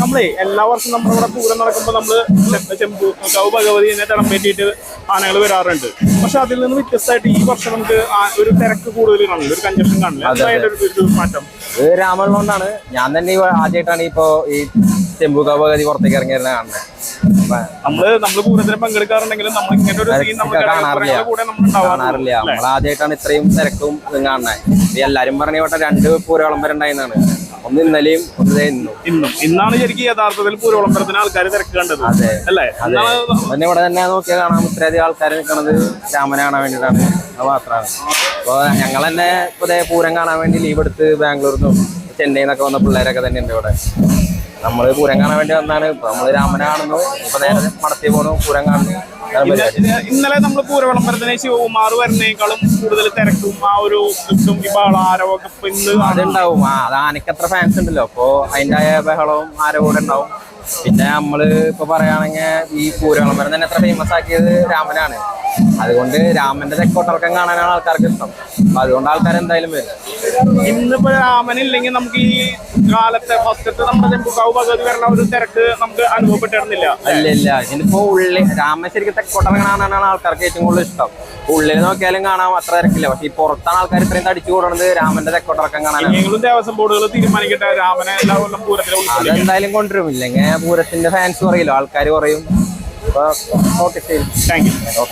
നമ്മളേ എല്ലാ വർഷവും നമ്മുടെ ഇവിടെ പൂരം നടക്കുമ്പോൾ നമ്മൾ ചെമ്പു ഭഗവതി എന്നെ തടം പറ്റിയിട്ട് ആനകൾ വരാറുണ്ട്. പക്ഷെ അതിൽ നിന്ന് വ്യത്യസ്തമായിട്ട് ഈ വർഷം നമുക്ക് ഒരു തിരക്ക് കൂടുതൽ കാണില്ല ഒരു കഞ്ചക്ഷൻ കാണില്ല ഒരു മാറ്റം. ഇത് രാമനുള്ളതുകൊണ്ടാണ് ഞാൻ തന്നെ ആദ്യമായിട്ടാണ് ഇപ്പോ ഈ ചെമ്പു ഭഗതി പുറത്തേക്ക് ഇറങ്ങിയിരുന്ന കാണുന്നത് നമ്മൾ നമ്മൾ പൂരത്തിന് പങ്കെടുക്കാറുണ്ടെങ്കിലും നമ്മൾ ഇങ്ങനെ ഒരു സീൻ നമ്മൾ കാണാറില്ല. കാണാറില്ല. നമ്മൾ ആദ്യമായിട്ടാണ് ഇത്രയും തിരക്കും കാണുന്നത് എല്ലാരും പറഞ്ഞ വട്ടം രണ്ട് പൂരവളം വരെ ഉണ്ടായിരുന്നാണ്. ഒന്ന് ഇന്നലെയും ഒന്നേ ഇന്നും. ഇന്നും. ഇന്നാണ് ശരിക്കും യഥാർത്ഥത്തിൽ പൂരവിളംബരത്തിന് ആൾക്കാർ തിരക്ക് കണ്ടത്. അതെ. അല്ലേ? അതെ. തന്നെ ഇവിടെ തന്നെ നോക്കിയാൽ കാണാം. ഇത്രയധികം ആൾക്കാർ നിൽക്കുന്നത് രാമനെ കാണാൻ വേണ്ടിയിട്ടാണ്. അത് മാത്രമാണ്. അപ്പോൾ ഞങ്ങൾ തന്നെ ഇപ്പോൾ പൂരം കാണാൻ വേണ്ടി ലീവ് എടുത്ത് ബാംഗ്ലൂരിൽ നിന്നും ചെന്നൈയിൽ നിന്നൊക്കെ വന്ന പിള്ളേരൊക്കെ തന്നെ ഉണ്ട് ഇവിടെ. നമ്മൾ പൂരം കാണാൻ വേണ്ടി വന്നാണ്. ഇപ്പൊ നമ്മൾ രാമനെ കാണുന്നു. ഇപ്പൊ നേരെ മടത്തി പോണു പൂരം കാണുന്നു. ഇന്നലെ നമ്മൾ പൂരവിളംബരത്തിന് ശിവകുമാർ വരുന്നേക്കാളും കൂടുതൽ തിരക്കും ആ ഒരു ഇതും ഈ ഇന്ന് അതുണ്ടാവും. ആ അത് ആനക്കത്ര ഫാൻസ് ഉണ്ടല്ലോ. അപ്പോ അതിന്റെ ബഹളവും ആരവോടെ ഉണ്ടാവും. പിന്നെ നമ്മൾ ഇപ്പൊ പറയുകയാണെങ്കിൽ ഈ പൂരവിളംബരം തന്നെ എത്ര ഫേമസ് ആക്കിയത് രാമനാണ്. അതുകൊണ്ട് രാമന്റെ തെക്കോട്ടിറക്കം കാണാനാണ് ആൾക്കാർക്ക് ഇഷ്ടം. അപ്പൊ അതുകൊണ്ട് ആൾക്കാർ എന്തായാലും വരും. ഇന്നിപ്പോ രാമനില്ലെങ്കിൽ നമുക്ക് ഈ കാലത്തെ ഫസ്റ്റത്തെ നമ്മുടെ ഭഗവതി വരണ ഒരു തിരക്ക് നമുക്ക് അനുഭവപ്പെട്ടിരുന്നില്ല. അല്ല ഇല്ല. ഇനിയിപ്പോ ഉള്ളി രാമൻ ശരിക്കും തെക്കോട്ടിറങ്ങാനാണ് കാണാനാണ് ആൾക്കാർക്ക് ഏറ്റവും കൂടുതൽ ഇഷ്ടം. ഉള്ളിൽ നോക്കിയാലും കാണാം അത്ര തിരക്കില്ല. പക്ഷെ ഈ പുറത്താണ് ആൾക്കാർ ഇത്രയും തടിച്ചു കൂടുന്നത് രാമന്റെ തെക്കോട്ടിറക്കം കാണാൻ. ദേവസ്വം ബോർഡുകൾ തീരുമാനിക്കട്ടെ. രാമനെ എല്ലാ കൊല്ലം പൂരത്തിൽ അതെന്തായാലും കൊണ്ടുവരും. ഇല്ലെങ്കിൽ പൂരത്തിന്റെ ഫാൻസ് കുറയില്ലോ? ആൾക്കാർ കുറയും. അപ്പൊ നോട്ടീസ് ചെയ്യും. Thank you